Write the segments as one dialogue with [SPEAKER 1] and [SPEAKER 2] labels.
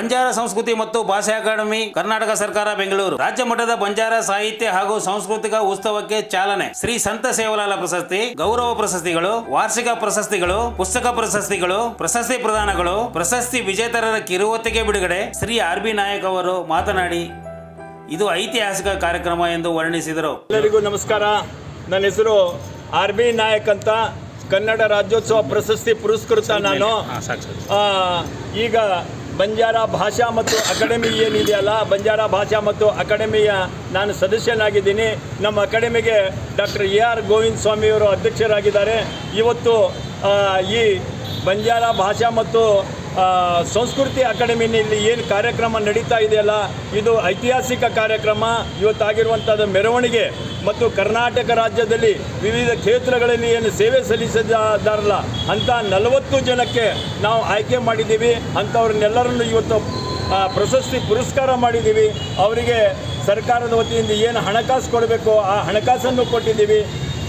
[SPEAKER 1] ಬಂಜಾರ ಸಂಸ್ಕೃತಿ ಮತ್ತು ಭಾಷಾ ಅಕಾಡೆಮಿ ಕರ್ನಾಟಕ ಸರ್ಕಾರ ಬೆಂಗಳೂರು. ರಾಜ್ಯ ಮಟ್ಟದ ಬಂಜಾರ ಸಾಹಿತ್ಯ ಹಾಗೂ ಸಾಂಸ್ಕೃತಿಕ ಉತ್ಸವಕ್ಕೆ ಚಾಲನೆ. ಶ್ರೀ ಸಂತ ಸೇವಲಾಲ ಪ್ರಶಸ್ತಿ ಗೌರವ ಪ್ರಶಸ್ತಿಗಳು ವಾರ್ಷಿಕ ಪ್ರಶಸ್ತಿಗಳು ಪುಸ್ತಕ ಪ್ರಶಸ್ತಿಗಳು ಪ್ರಶಸ್ತಿ ಪ್ರದಾನಗಳು ಪ್ರಶಸ್ತಿ ವಿಜೇತರರ ಕಿರುವತ್ತಿಗೆ ಬಿಡುಗಡೆ. ಶ್ರೀ ಆರ್ ಬಿ ನಾಯಕ್ ಅವರು ಮಾತನಾಡಿ ಇದು ಐತಿಹಾಸಿಕ ಕಾರ್ಯಕ್ರಮ ಎಂದು ವರ್ಣಿಸಿದರು.
[SPEAKER 2] ಎಲ್ಲರಿಗೂ ನಮಸ್ಕಾರ. ನನ್ನ ಹೆಸರು ಆರ್ ಬಿ ನಾಯಕ್ ಅಂತ ಕನ್ನಡ ರಾಜ್ಯೋತ್ಸವ ಪ್ರಶಸ್ತಿ ಪುರಸ್ಕೃತ ನಾನು. ಈಗ ಬಂಜಾರ ಭಾಷಾ ಮತ್ತು ಅಕಾಡೆಮಿ ಏನಿದೆಯಲ್ಲ ಬಂಜಾರ ಭಾಷಾ ಮತ್ತು ಅಕಾಡೆಮಿಯ ನಾನು ಸದಸ್ಯನಾಗಿದ್ದೀನಿ. ನಮ್ಮ ಅಕಾಡೆಮಿಗೆ ಡಾಕ್ಟರ್ ಎ ಆರ್ ಗೋವಿಂದ ಸ್ವಾಮಿಯವರು ಅಧ್ಯಕ್ಷರಾಗಿದ್ದಾರೆ. ಇವತ್ತು ಈ ಬಂಜಾರ ಭಾಷಾ ಮತ್ತು ಸಂಸ್ಕೃತಿ ಅಕಾಡೆಮಿನಲ್ಲಿ ಏನು ಕಾರ್ಯಕ್ರಮ ನಡೀತಾ ಇದೆಯಲ್ಲ, ಇದು ಐತಿಹಾಸಿಕ ಕಾರ್ಯಕ್ರಮ. ಇವತ್ತಾಗಿರುವಂಥದ್ದು ಮೆರವಣಿಗೆ ಮತ್ತು ಕರ್ನಾಟಕ ರಾಜ್ಯದಲ್ಲಿ ವಿವಿಧ ಕ್ಷೇತ್ರಗಳಲ್ಲಿ ಏನು ಸೇವೆ ಸಲ್ಲಿಸಿದಾರಲ್ಲ ಅಂಥ ನಲವತ್ತು ಜನಕ್ಕೆ ನಾವು ಆಯ್ಕೆ ಮಾಡಿದ್ದೀವಿ. ಅಂಥವ್ರನ್ನೆಲ್ಲರನ್ನು ಇವತ್ತು ಪ್ರಶಸ್ತಿ ಪುರಸ್ಕಾರ ಮಾಡಿದ್ದೀವಿ. ಅವರಿಗೆ ಸರ್ಕಾರದ ವತಿಯಿಂದ ಏನು ಹಣಕಾಸು ಕೊಡಬೇಕು, ಆ ಹಣಕಾಸನ್ನು ಕೊಟ್ಟಿದ್ದೀವಿ.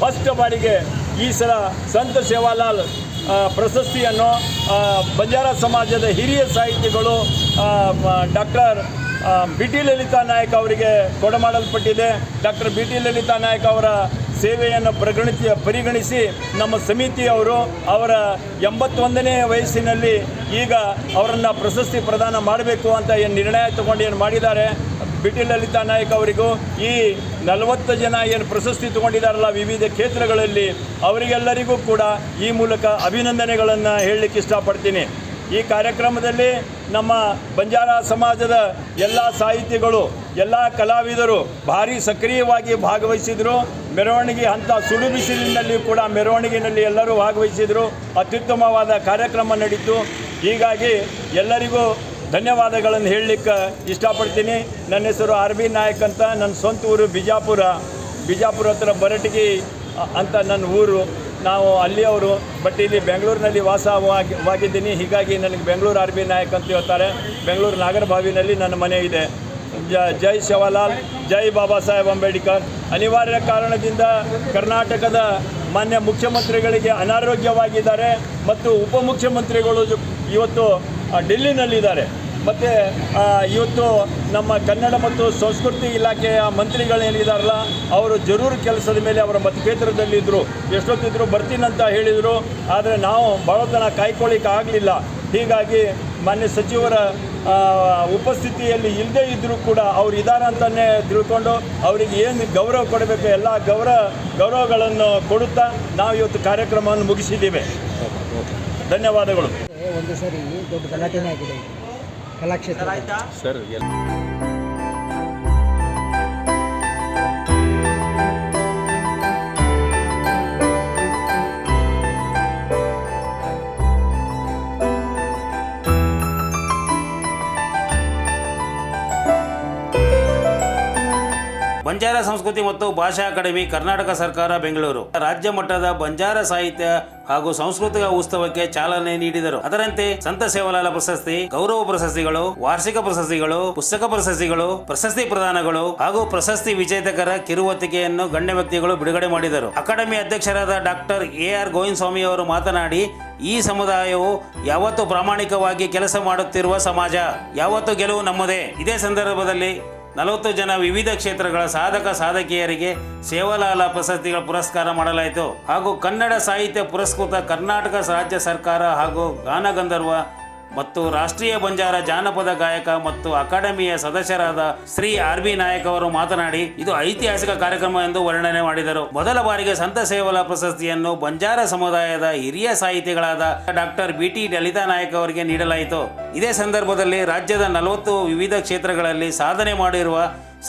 [SPEAKER 2] ಫಸ್ಟ್ ಬಾರಿಗೆ ಈ ಸಲ ಸಂತ ಸೇವಾಲಾಲ್ ಪ್ರಶಸ್ತಿಯನ್ನು ಬಂಜಾರ ಸಮಾಜದ ಹಿರಿಯ ಸಾಹಿತಿಗಳು doctor B T Lalitha Nayak ಅವರಿಗೆ ಕೊಡಮಾಡಲ್ಪಟ್ಟಿದೆ. Doctor B T Lalitha Nayak ಅವರ ಸೇವೆಯನ್ನು ಪರಿಗಣಿಸಿ ಪರಿಗಣಿಸಿ ನಮ್ಮ ಸಮಿತಿಯವರು ಅವರ ಎಂಬತ್ತೊಂದನೇ ವಯಸ್ಸಿನಲ್ಲಿ ಈಗ ಅವರನ್ನು ಪ್ರಶಸ್ತಿ ಪ್ರದಾನ ಮಾಡಬೇಕು ಅಂತ ಏನು ನಿರ್ಣಯ ತಗೊಂಡು ಏನು ಮಾಡಿದ್ದಾರೆ. ಬಿ ಟಿ ಲಲಿತಾ ನಾಯಕ್ ಅವರಿಗೂ ಈ ನಲವತ್ತು ಜನ ಏನು ಪ್ರಶಸ್ತಿ ತಗೊಂಡಿದ್ದಾರಲ್ಲ ವಿವಿಧ ಕ್ಷೇತ್ರಗಳಲ್ಲಿ ಅವರಿಗೆಲ್ಲರಿಗೂ ಕೂಡ ಈ ಮೂಲಕ ಅಭಿನಂದನೆಗಳನ್ನು ಹೇಳಲಿಕ್ಕೆ ಇಷ್ಟಪಡ್ತೀನಿ. ಈ ಕಾರ್ಯಕ್ರಮದಲ್ಲಿ ನಮ್ಮ ಬಂಜಾರ ಸಮಾಜದ ಎಲ್ಲ ಸಾಹಿತಿಗಳು, ಎಲ್ಲ ಕಲಾವಿದರು ಭಾರಿ ಸಕ್ರಿಯವಾಗಿ ಭಾಗವಹಿಸಿದರು. ಮೆರವಣಿಗೆ ಹಂತ ಸುಡು ಬಿಸಿಲಿನಲ್ಲಿ ಕೂಡ ಮೆರವಣಿಗೆಯಲ್ಲಿ ಎಲ್ಲರೂ ಭಾಗವಹಿಸಿದರು. ಅತ್ಯುತ್ತಮವಾದ ಕಾರ್ಯಕ್ರಮ ನಡೀತು. ಹೀಗಾಗಿ ಎಲ್ಲರಿಗೂ ಧನ್ಯವಾದಗಳನ್ನು ಹೇಳಲಿಕ್ಕೆ ಇಷ್ಟಪಡ್ತೀನಿ. ನನ್ನ ಹೆಸರು ಆರ್ ಬಿ ನಾಯಕ್ ಅಂತ. ನನ್ನ ಸ್ವಂತ ಊರು ಬಿಜಾಪುರ. ಬಿಜಾಪುರ ಹತ್ರ ಬರಟಗಿ ಅಂತ ನನ್ನ ಊರು. ನಾವು ಅಲ್ಲಿಯವರು ಬಟ್ ಇಲ್ಲಿ ಬೆಂಗಳೂರಿನಲ್ಲಿ ವಾಸವಾಗಿದ್ದೀನಿ ವಾಗಿದ್ದೀನಿ ಹೀಗಾಗಿ ನನಗೆ ಬೆಂಗಳೂರು ಆರ್ ಬಿ ನಾಯಕ್ ಅಂತ ಹೇಳ್ತಾರೆ. ಬೆಂಗಳೂರು ನಾಗರಭಾವಿನಲ್ಲಿ ನನ್ನ ಮನೆ ಇದೆ. ಜ, ಜೈ ಶಿವಲಾಲ್, ಜೈ ಬಾಬಾ ಸಾಹೇಬ್ ಅಂಬೇಡ್ಕರ್. ಅನಿವಾರ್ಯ ಕಾರಣದಿಂದ ಕರ್ನಾಟಕದ ಮಾನ್ಯ ಮುಖ್ಯಮಂತ್ರಿಗಳಿಗೆ ಅನಾರೋಗ್ಯವಾಗಿದ್ದಾರೆ ಮತ್ತು ಉಪಮುಖ್ಯಮಂತ್ರಿಗಳು ಇವತ್ತು ಡೆಲ್ಲಿನಲ್ಲಿದ್ದಾರೆ. ಮತ್ತು ಇವತ್ತು ನಮ್ಮ ಕನ್ನಡ ಮತ್ತು ಸಂಸ್ಕೃತಿ ಇಲಾಖೆಯ ಮಂತ್ರಿಗಳೇನಿದಾರಲ್ಲ ಅವರು ಜರೂರು ಕೆಲಸದ ಮೇಲೆ ಅವರ ಮತಕ್ಷೇತ್ರದಲ್ಲಿದ್ದರು ಎಷ್ಟೊತ್ತಿದ್ರು ಬರ್ತೀನಂತ ಹೇಳಿದರು. ಆದರೆ ನಾವು ಭಾಳತನ ಕಾಯ್ಕೊಳ್ಳಿಕ್ಕೆ ಆಗಲಿಲ್ಲ. ಹೀಗಾಗಿ ಮಾನ್ಯ ಸಚಿವರ ಉಪಸ್ಥಿತಿಯಲ್ಲಿ ಇಲ್ಲದೇ ಇದ್ದರೂ ಕೂಡ ಅವ್ರು ಇದ್ದಾರೆ ಅಂತಲೇ ತಿಳ್ಕೊಂಡು ಅವರಿಗೆ ಏನು ಗೌರವ ಕೊಡಬೇಕು, ಎಲ್ಲ ಗೌರವ ಗೌರವಗಳನ್ನು ಕೊಡುತ್ತಾ ನಾವು ಇವತ್ತು ಕಾರ್ಯಕ್ರಮವನ್ನು ಮುಗಿಸಿದ್ದೇವೆ. ಧನ್ಯವಾದಗಳು.
[SPEAKER 3] ಒಂದು ಸರಿ ದೊಡ್ಡ ಗಲಾಟೆನೇ ಆಗಿದೆ. ಕಲಾಕ್ಷೇತ್ರ.
[SPEAKER 1] ಬಂಜಾರ ಸಂಸ್ಕೃತಿ ಮತ್ತು ಭಾಷಾ ಅಕಾಡೆಮಿ, ಕರ್ನಾಟಕ ಸರ್ಕಾರ, ಬೆಂಗಳೂರು. ರಾಜ್ಯ ಮಟ್ಟದ ಬಂಜಾರ ಸಾಹಿತ್ಯ ಹಾಗೂ ಸಾಂಸ್ಕೃತಿಕ ಉತ್ಸವಕ್ಕೆ ಚಾಲನೆ ನೀಡಿದರು. ಅದರಂತೆ ಸಂತ ಸೇವಾಲಾಲ ಪ್ರಶಸ್ತಿ, ಗೌರವ ಪ್ರಶಸ್ತಿಗಳು, ವಾರ್ಷಿಕ ಪ್ರಶಸ್ತಿಗಳು, ಪುಸ್ತಕ ಪ್ರಶಸ್ತಿಗಳು, ಪ್ರಶಸ್ತಿ ಪ್ರದಾನಗಳು ಹಾಗೂ ಪ್ರಶಸ್ತಿ ವಿಜೇತಕರ ಕಿರುವತಿಕೆಯನ್ನು ಗಣ್ಯ ವ್ಯಕ್ತಿಗಳು ಬಿಡುಗಡೆ ಮಾಡಿದರು. ಅಕಾಡೆಮಿ ಅಧ್ಯಕ್ಷರಾದ ಡಾಕ್ಟರ್ ಎ ಆರ್ ಗೋವಿಂದ ಅವರು ಮಾತನಾಡಿ, ಈ ಸಮುದಾಯವು ಯಾವತ್ತು ಪ್ರಾಮಾಣಿಕವಾಗಿ ಕೆಲಸ ಮಾಡುತ್ತಿರುವ ಸಮಾಜ, ಯಾವತ್ತೂ ಗೆಲುವು ನಮ್ಮದೇ. ಇದೇ ಸಂದರ್ಭದಲ್ಲಿ ನಲವತ್ತು ಜನ ವಿವಿಧ ಕ್ಷೇತ್ರಗಳ ಸಾಧಕ ಸಾಧಕಿಯರಿಗೆ ಸೇವಾಲಾಲ ಪ್ರಶಸ್ತಿಗಳ ಪುರಸ್ಕಾರ ಮಾಡಲಾಯಿತು. ಹಾಗೂ ಕನ್ನಡ ಸಾಹಿತ್ಯ ಪುರಸ್ಕೃತ ಕರ್ನಾಟಕ ರಾಜ್ಯ ಸರ್ಕಾರ ಹಾಗೂ ಗಾನಗಂಧರ್ವ ಮತ್ತು ರಾಷ್ಟ್ರೀಯ ಬಂಜಾರ ಜಾನಪದ ಗಾಯಕ ಮತ್ತು ಅಕಾಡೆಮಿಯ ಸದಸ್ಯರಾದ ಶ್ರೀ ಆರ್ ಬಿ ನಾಯಕ್ ಅವರು ಮಾತನಾಡಿ, ಇದು ಐತಿಹಾಸಿಕ ಕಾರ್ಯಕ್ರಮ ಎಂದು ವರ್ಣನೆ ಮಾಡಿದರು. ಮೊದಲ ಬಾರಿಗೆ ಸಂತ ಸೇವಲ ಪ್ರಶಸ್ತಿಯನ್ನು ಬಂಜಾರ ಸಮುದಾಯದ ಹಿರಿಯ ಸಾಹಿತಿಗಳಾದ doctor B T Lalitha Nayak ಅವರಿಗೆ ನೀಡಲಾಯಿತು. ಇದೇ ಸಂದರ್ಭದಲ್ಲಿ ರಾಜ್ಯದ ನಲವತ್ತು ವಿವಿಧ ಕ್ಷೇತ್ರಗಳಲ್ಲಿ ಸಾಧನೆ ಮಾಡಿರುವ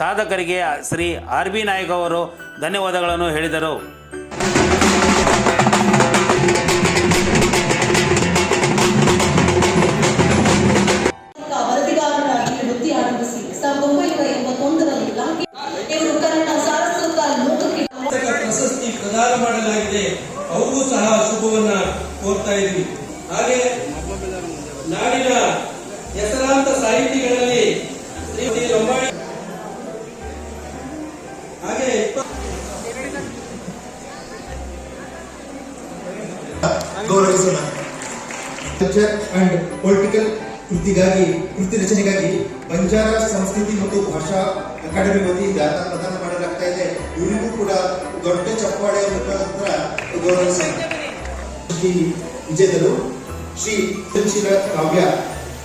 [SPEAKER 1] ಸಾಧಕರಿಗೆ ಶ್ರೀ ಆರ್ ಬಿ ನಾಯಕ್ ಅವರು ಧನ್ಯವಾದಗಳನ್ನು ಹೇಳಿದರು.
[SPEAKER 4] ಮಾಡಲಾಗಿದೆ ಅವರಿಗೂ ಸಹ ಶುಭವನ್ನ ಕೋರ್ತಾ ಇದ್ವಿ. ಹಾಗೆ ನಾಡಿನ ಹೆಸರಾಂತ ಸಾಹಿತಿಗಳಲ್ಲಿ ಶ್ರೀಮತಿ ಹಾಗೆ
[SPEAKER 5] ಗೌರವಿಸೋಣ. ಅಂಡ್ ಪೊಲಿಟಿಕಲ್ ಕೃತಿಗಾಗಿ, ಕೃತಿ ರಚನೆಗಾಗಿ ಬಂಜಾರ ಸಂಸ್ಕೃತಿ ಮತ್ತು ಭಾಷಾ ಅಕಾಡೆಮಿ ವತಿಯಿಂದ ಪ್ರದಾನ ಮಾಡಲಾಗ್ತಾ ಇದೆ ಇವರಿಗೂ ಕೂಡ ದೊಡ್ಡ ಚಪ್ಪಾಳೆ ಮುಖಾಂತರ ಕೃತಿ ವಿಜೇತರು, ಶ್ರೀ ಸೃಜನಶೀಲ ಕಾವ್ಯ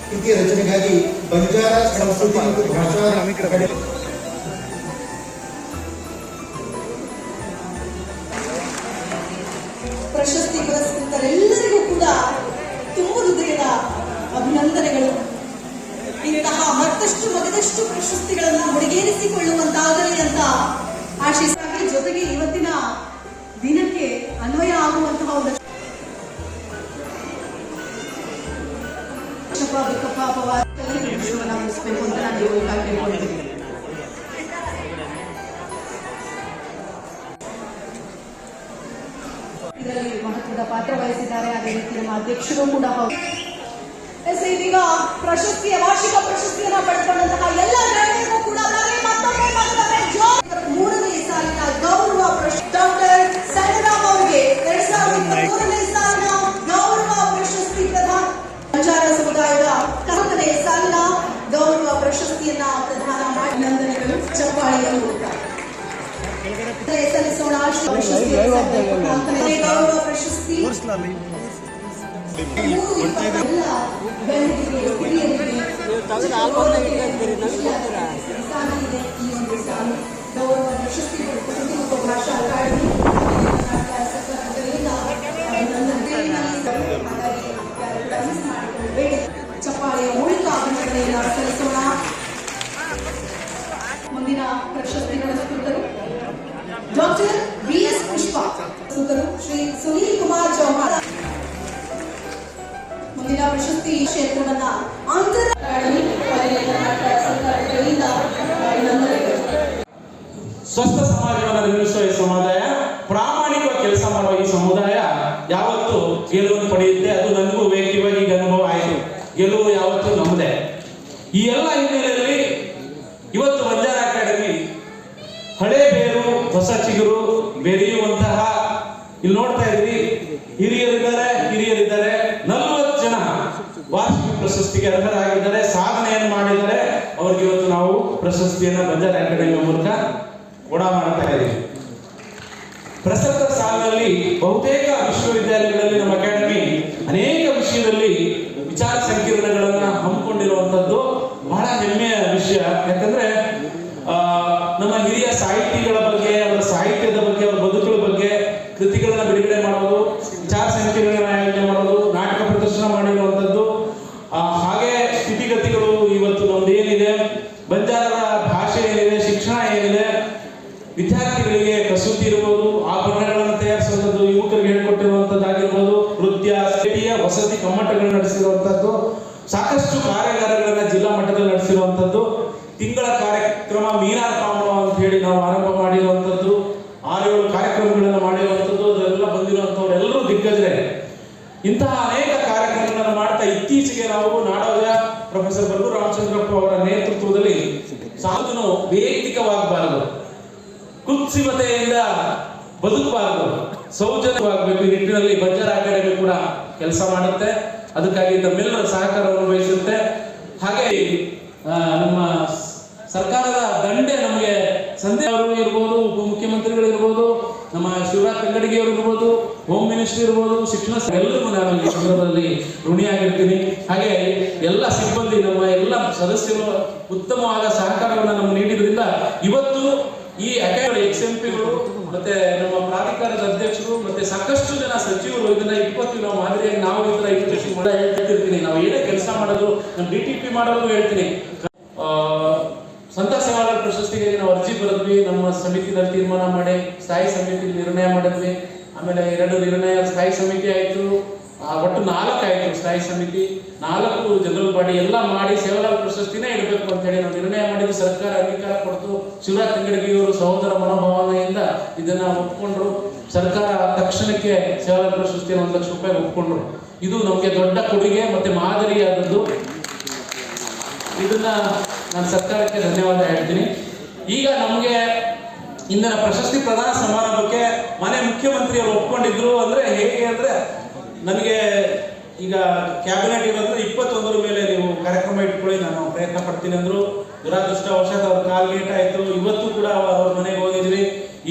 [SPEAKER 5] ಕೃತಿಯ ರಚನೆಗಾಗಿ ಬಂಜಾರ ಸಂಸ್ಕೃತಿ ಮತ್ತು ಭಾಷಾ
[SPEAKER 6] ಪ್ರಶಸ್ತಿ ಪುರಸ್ಕೃತರೆಲ್ಲರಿಗೂ ಕೂಡ ತುಂಬ ಹೃದಯದ ಅಭಿನಂದನೆಗಳು. ಇಂತಹ ಮತ್ತಷ್ಟು ಮಗದಷ್ಟು ಪ್ರಶಸ್ತಿಗಳನ್ನು ಮುಡಿಗೇರಿಸಿಕೊಳ್ಳುವಂತಾಗಲಿ ಅಂತ ಆಶಿಸಾಗಿ ಜೊತೆಗೆ ಇವತ್ತಿನ ದಿನಕ್ಕೆ ಅನ್ವಯ ಆಗುವಂತಹ ಒಂದು ಅಂತ ಇದರಲ್ಲಿ ಮಹತ್ವದ ಪಾತ್ರ ವಹಿಸಿದ್ದಾರೆ. ಅದೇ ರೀತಿ ನಮ್ಮ ಅಧ್ಯಕ್ಷರು ಕೂಡ ಎಸ್, ಇದೀಗ ಪ್ರಶಸ್ತಿಯ ವಾರ್ಷಿಕ ಪ್ರಶಸ್ತಿಯನ್ನ ಪಡೆದುಕೊಂಡಂತಹ ಎಲ್ಲ ಗಣ್ಯರಿಗೂ ಕೂಡ ಮತ್ತೊಮ್ಮೆ ಮತ್ತೊಮ್ಮೆ ಮಾಡಿಕೊಳ್ಳಬೇಡಿ. ಚಪ್ಪಾಳೆಯ ಮೂಲಕ ಸಲ್ಲಿಸೋಣ ಮುಂದಿನ ಪ್ರಶಸ್ತಿ ಪುರಸ್ಕೃತರು ಡಾಕ್ಟರ್ ಬಿ ಎಸ್ ಪುಷ್ಪ ಸುತರು ಶ್ರೀ ಸುನೀಲ್ ಕುಮಾರ್ ಚೌಹಾಣ್. ಮುಂದಿನ ಪ್ರಶಸ್ತಿ ಕ್ಷೇತ್ರವನ್ನ ಕರ್ನಾಟಕ
[SPEAKER 7] ಸ್ವಸ್ಥ ಸಮಾಜವನ್ನು ನಿರ್ಮಿಸುವ ಈ ಸಮುದಾಯ, ಪ್ರಾಮಾಣಿಕ ಕೆಲಸ ಮಾಡುವ ಈ ಸಮುದಾಯ ಯಾವತ್ತು ಗೆಲುವನ್ನು ಪಡೆಯುತ್ತೆ. ಅದು ನನಗೂ ವ್ಯಕ್ತಿವಾಗಿ ಅನುಭವ ಆಯಿತು. ಗೆಲುವು ಯಾವತ್ತು ನಮ್ಮದೇ ಈ ಎಲ್ಲ ಹಿನ್ನೆಲೆಯಲ್ಲಿ ಅರ್ಹರಾಗಿದ್ದಾರೆ ಸಾಧನೆಯನ್ನು ಮಾಡಿದರೆ ಅವ್ರಿಗೆ ಇವತ್ತು ನಾವು ಪ್ರಶಸ್ತಿಯನ್ನ ಬಂಜಾರ ಅಕಾಡೆಮಿ ಮೂಲಕ ಕೂಡ ಮಾಡ್ತಾ ಇದ್ದೀವಿ. ಪ್ರಸಕ್ತ ಸಾಲಿನಲ್ಲಿ ಬಹುತೇಕ ವಿಶ್ವವಿದ್ಯಾಲಯಗಳಲ್ಲಿ ನಮ್ಮ ಅಕಾಡೆಮಿ ಅನೇಕ ವಿಷಯದಲ್ಲಿ ವಿಚಾರ ಸಂಕಿರಣಗಳನ್ನ ಹಮ್ಮಿಕೊಂಡಿರುವಂತದ್ದು ಬಹಳ ಹೆಮ್ಮೆಯ ವಿಷಯ. ಯಾಕಂದ್ರೆ ಆ, ನಮ್ಮ ಹಿರಿಯ ಸಾಹಿತಿಗಳ ಬಗ್ಗೆ ಅವರ ಸಾಹಿತ್ಯದ ಬಗ್ಗೆ ಅವರ ಬದುಕುಗಳ ಬಗ್ಗೆ ಕೃತಿಗಳನ್ನ ಬಿಡುಗಡೆ ಮಾಡೋದು ವಿಚಾರ ಸಂಕಿರಣಗಳ ಆಯೋಜನೆ ಮಾಡೋದು ನಾಟಕ ಪ್ರದರ್ಶನ ಮಾಡಿರುವಂತದ್ದು ಆ, ಹಾಗೆ ಸ್ಥಿತಿಗತಿಗಳು ಇವತ್ತು ನಮ್ದು ಏನಿದೆ ಬಂಜಾರರ ಭಾಷೆ ಏನಿದೆ ಶಿಕ್ಷಣ ಏನಿದೆ ವಿದ್ಯಾರ್ಥಿಗಳಿಗೆ ಕಸೂತಿ ಇರ್ಬೋದು ಆಭರಣಗಳನ್ನು ತಯಾರಿಸುವಂಥದ್ದು ಯುವಕರಿಗೆ ಹೇಳ್ಕೊಟ್ಟಿರುವಂಥದ್ದಾಗಿರ್ಬೋದು ನೃತ್ಯ ಕಮ್ಮಟಗಳನ್ನು ನಡೆಸಿರುವಂಥದ್ದು ಸಾಕಷ್ಟು ಕಾರ್ಯಾಗಾರಗಳನ್ನ ಜಿಲ್ಲಾ ಮಟ್ಟದಲ್ಲಿ ನಡೆಸಿರುವಂಥದ್ದು ತಿಂಗಳ ಕಾರ್ಯಕ್ರಮ ಮೀನಾರ್ ಕಾಮಣ ಅಂತ ಹೇಳಿ ನಾವು ಆರಂಭ ಮಾಡಿರುವಂಥದ್ದು ಆರೇಳು ಕಾರ್ಯಕ್ರಮಗಳನ್ನು ಮಾಡಿರುವಂಥದ್ದು ಅದೆಲ್ಲ ಬಂದಿರುವಂಥವ್ರು ಎಲ್ಲರೂ ದಿಗ್ಗಜರೇ. ಇಂತಹ ಅನೇಕ ಕಾರ್ಯಕ್ರಮಗಳನ್ನು ಮಾಡ್ತಾ ಇತ್ತೀಚೆಗೆ ನಾವು ನಾಡೋಜ ಪ್ರೊಫೆಸರ್ ಬಲ್ಲು ರಾಮಚಂದ್ರಪ್ಪ ಅವರ ನೇತೃತ್ವದಲ್ಲಿ ಸಾಧನು ವೈಯಕ್ತಿಕವಾಗಬಾರದು. ಕುತ್ಸಿಮತೆಯಿಂದ ಬದುಕಬಾರದು. ಸೌಜನ್ಯವಾಗಬೇಕು ಈ ನಿಟ್ಟಿನಲ್ಲಿ ಬಂಜಾರ ಅಕಾಡೆಮಿ ಕೂಡ ಕೆಲಸ ಮಾಡುತ್ತೆ. ಅದಕ್ಕಾಗಿ ತಮ್ಮೆಲ್ಲರ ಸಹಕಾರವನ್ನು ಬಯಸುತ್ತೆ. ಹಾಗೆ ನಮ್ಮ ಸರ್ಕಾರದ ದಂಡೆ ನಮಗೆ ಸಂದೇಹ ಇರ್ಬೋದು, ಉಪಮುಖ್ಯಮಂತ್ರಿಗಳು ಇರ್ಬೋದು, ನಮ್ಮ ಶಿವರಾಜ್ ತಂಗಡಿಗೆ ಇರ್ಬೋದು ಹೋಮ್ ಮಿನಿಸ್ಟರ್ ಇರ್ಬೋದು, ಶಿಕ್ಷಣ ಎಲ್ಲರಿಗೂ ನಾನು ಈ ಸಂದರ್ಭದಲ್ಲಿ ಋಣಿಯಾಗಿರ್ತೀನಿ. ಹಾಗೆ ಎಲ್ಲ ಸಿಬ್ಬಂದಿ, ನಮ್ಮ ಎಲ್ಲ ಸದಸ್ಯರು ಉತ್ತಮವಾದ ಸಹಕಾರವನ್ನು ನಮ್ಗೆ ನೀಡಿದ್ರಿಂದ ಇವತ್ತು ಈ ಅಕಾಡೆಮಿ ಎಕ್ಸ್ ಎಂ ಪಿಗಳು ಮತ್ತೆ ನಮ್ಮ ಪ್ರಾಧಿಕಾರದ ಅಧ್ಯಕ್ಷರು ಮತ್ತೆ ಸಾಕಷ್ಟು ಜನ ಸಚಿವರು ಇದನ್ನ ಇಪ್ಪತ್ತು ನಾವು ಮಾದರಿಯಾಗಿ ನಾವು ಇದರ ಎಜುಕೇಶನ್ ಮಾಡ ಹೇಳ್ತಿರ್ತೀನಿ, ನಾವು ಏನೇ ಕೆಲಸ ಮಾಡೋದು ನಮ್ಮ ಡಿ ಟಿ ಪಿ ಮಾಡೋದು ಹೇಳ್ತೀನಿ. ಸಂತಸವಾದ ಪ್ರಶಸ್ತಿಗೆ ನಾವು ಅರ್ಜಿ ಬರೆದ್ವಿ, ನಮ್ಮ ಸಮಿತಿನಲ್ಲಿ ತೀರ್ಮಾನ ಮಾಡಿ, ಸ್ಥಾಯಿ ಸಮಿತಿ ನಿರ್ಣಯ ಮಾಡಿದ್ವಿ. ಆಮೇಲೆ ಎರಡು ನಿರ್ಣಯ ಸ್ಥಾಯಿ ಸಮಿತಿ ಆಯ್ತು. ಒಟ್ಟು ನಾಲ್ಕು ಆಯ್ತು ಸ್ಥಾಯಿ ಸಮಿತಿ, ನಾಲ್ಕು ಜನರಲ್ ಬಾಡಿ ಎಲ್ಲ ಮಾಡಿ ಸೇವಾಲಾಲ್ ಪ್ರಶಸ್ತಿನೇ ಇಡಬೇಕು ಅಂತ ಹೇಳಿ ನಾವು ನಿರ್ಣಯ ಮಾಡಿದ್ದು ಸರ್ಕಾರ ಅಂಗೀಕಾರ ಕೊಡ್ತು. ಶಿವರಾಜ್ ತಂಗಡಗಿಯವರು ಸಹೋದರ ಮನೋಭಾವನೆಯಿಂದ ಇದನ್ನ ಒಪ್ಕೊಂಡ್ರು. ಸರ್ಕಾರ ತಕ್ಷಣಕ್ಕೆ ಸೇವಾಲಾಲ್ ಪ್ರಶಸ್ತಿಯನ್ನು ಒಂದು ಲಕ್ಷ ರೂಪಾಯಿ ಒಪ್ಕೊಂಡ್ರು. ಇದು ನಮಗೆ ದೊಡ್ಡ ಕೊಡುಗೆ ಮತ್ತೆ ಮಾದರಿಯಾದದ್ದು. ಇದನ್ನ ನಾನು ಸರ್ಕಾರಕ್ಕೆ ಧನ್ಯವಾದ ಹೇಳ್ತೀನಿ. ಈಗ ನಮಗೆ ಇಂದಿನ ಪ್ರಶಸ್ತಿ ಪ್ರದಾನ ಸಮಾರಂಭಕ್ಕೆ ಮನೆ ಮುಖ್ಯಮಂತ್ರಿಯವರು ಒಪ್ಕೊಂಡಿದ್ರು ಅಂದ್ರೆ ಹೇಗೆ ಅಂದ್ರೆ ನನಗೆ ಈಗ ಕ್ಯಾಬಿನೆಟ್ ಇರೋದ್ರೆ ಇಪ್ಪತ್ತೊಂದರ ಮೇಲೆ ನೀವು ಕಾರ್ಯಕ್ರಮ ಇಟ್ಕೊಳ್ಳಿ, ನಾನು ಪ್ರಯತ್ನ ಪಡ್ತೀನಿ ಅಂದ್ರು. ದುರಾದೃಷ್ಟವಶಾತ್ ಅವ್ರ ಕಾಲ್ ಲೇಟ್ ಆಯಿತು. ಇವತ್ತು ಕೂಡ ಅವ್ರ ಮನೆಗೆ ಹೋಗಿದ್ವಿ.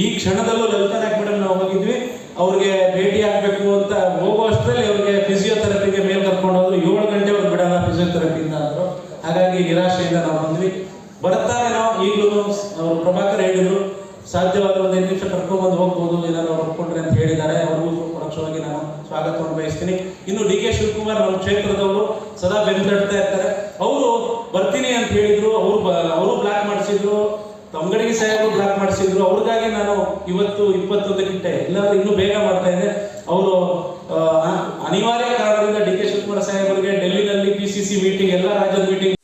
[SPEAKER 7] ಈ ಕ್ಷಣದಲ್ಲೂ ಲಲಿತಾ ನಾಯ್ಕ ಮೇಡಮ್ ನಾವು ಹೋಗಿದ್ವಿ. ಅವ್ರಿಗೆ ಭೇಟಿ ಆಗಬೇಕು ಅಂತ ಹೋಗೋ ಅಷ್ಟರಲ್ಲಿ ಅವ್ರಿಗೆ ಫಿಸಿಯೋಥೆರಪಿಗೆ ಮೇಲ್ ಕರ್ಕೊಂಡು ಹೋದ್ರು. ಏಳು ಗಂಟೆ ಅವ್ರು ಬಿಡಲ್ಲ ಫಿಸಿಯೋಥೆರಪಿಯಿಂದ ಅಂದರು. ಹಾಗಾಗಿ ನಿರಾಶೆಯಿಂದ ನಾವು ಬಂದ್ವಿ. ಬರ್ತಾರೆ ನಾವು. ಈಗಲೂ ಅವರು ಪ್ರಭಾಕರ್ ಹೇಳಿದರು. ಸಾಧ್ಯವಾದ ಒಂದು ಐದು ನಿಮಿಷ ಕರ್ಕೊಂಡ್ಬಂದು ಹೋಗ್ಬೋದು. ಏನಾದ್ರು ಅವ್ರು ಒಪ್ಕೊಂಡ್ರೆ ಅಂತ ಹೇಳಿದ್ದಾರೆ. ಅವ್ರಿಗೂ ಪಕ್ಷವಾಗಿ ನಾನು ಸ್ವಾಗತವನ್ನು ಬಯಸ್ತೀನಿ. ಇನ್ನು ಡಿ ಕೆ ಶಿವಕುಮಾರ್ ನಮ್ಮ ಕ್ಷೇತ್ರದವರು ಸದಾ ಬೆಂತಡ್ತಾ ಇರ್ತಾರೆ. ಅವರು ಬರ್ತೀನಿ ಅಂತ ಹೇಳಿದ್ರು, ಅವರು ಅವರು ಬ್ಲಾಕ್ ಮಾಡಿಸಿದ್ರು ತಮ್ಮಗಡಿಗೆ ಸಾಹೇಬರು ಬ್ಲಾಕ್ ಮಾಡಿಸಿದ್ರು. ಅವ್ರಿಗಾಗಿ ನಾನು ಇವತ್ತು ಇಪ್ಪತ್ತೊಂದಕ್ಕಿಂತ ಇಲ್ಲಾಂದ್ರೆ ಇನ್ನೂ ಬೇಗ ಮಾಡ್ತಾ ಇದ್ದೆ. ಅವರು ಅನಿವಾರ್ಯ ಕಾರಣದಿಂದ ಡಿ ಕೆ ಶಿವಕುಮಾರ್ ಸಾಹೇಬರಿಗೆ ಡೆಲ್ಲಿನಲ್ಲಿ ಪಿ ಸಿ ಸಿ ಮೀಟಿಂಗ್ ಎಲ್ಲ ರಾಜ್ಯದ ಮೀಟಿಂಗ್